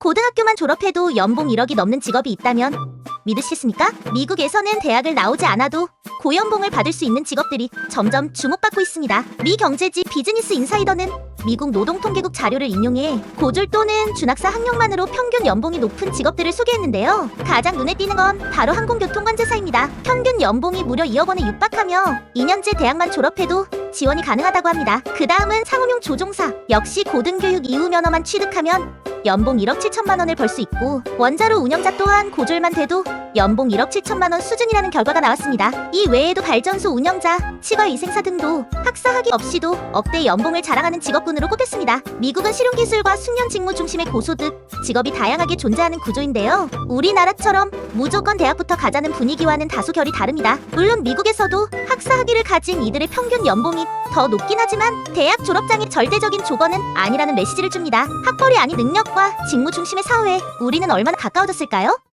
고등학교만 졸업해도 연봉 1억이 넘는 직업이 있다면 믿으시겠습니까? 미국에서는 대학을 나오지 않아도 고연봉을 받을 수 있는 직업들이 점점 주목받고 있습니다. 미 경제지 비즈니스 인사이더는 미국 노동통계국 자료를 인용해 고졸 또는 준학사 학력만으로 평균 연봉이 높은 직업들을 소개했는데요. 가장 눈에 띄는 건 바로 항공교통관제사입니다. 평균 연봉이 무려 2억 원에 육박하며 2년제 대학만 졸업해도 지원이 가능하다고 합니다. 그 다음은 상업용 조종사. 역시 고등교육 이후 면허만 취득하면 연봉 1억 7천만 원을 벌 수 있고 원자로 운영자 또한 고졸만 돼도 연봉 1억 7천만 원 수준이라는 결과가 나왔습니다. 이 외에도 발전소 운영자, 치과 위생사 등도 학사 학위 없이도 억대 연봉을 자랑하는 직업군으로 꼽혔습니다. 미국은 실용기술과 숙련 직무 중심의 고소득 직업이 다양하게 존재하는 구조인데요. 우리나라처럼 무조건 대학부터 가자는 분위기와는 다소 결이 다릅니다. 물론 미국에서도 학사 학위를 가진 이들의 평균 연봉이 더 높긴 하지만 대학 졸업장이 절대적인 조건은 아니라는 메시지를 줍니다. 학벌이 아닌 능력 과 직무 중심의 사회에 우리는 얼마나 가까워졌을까요?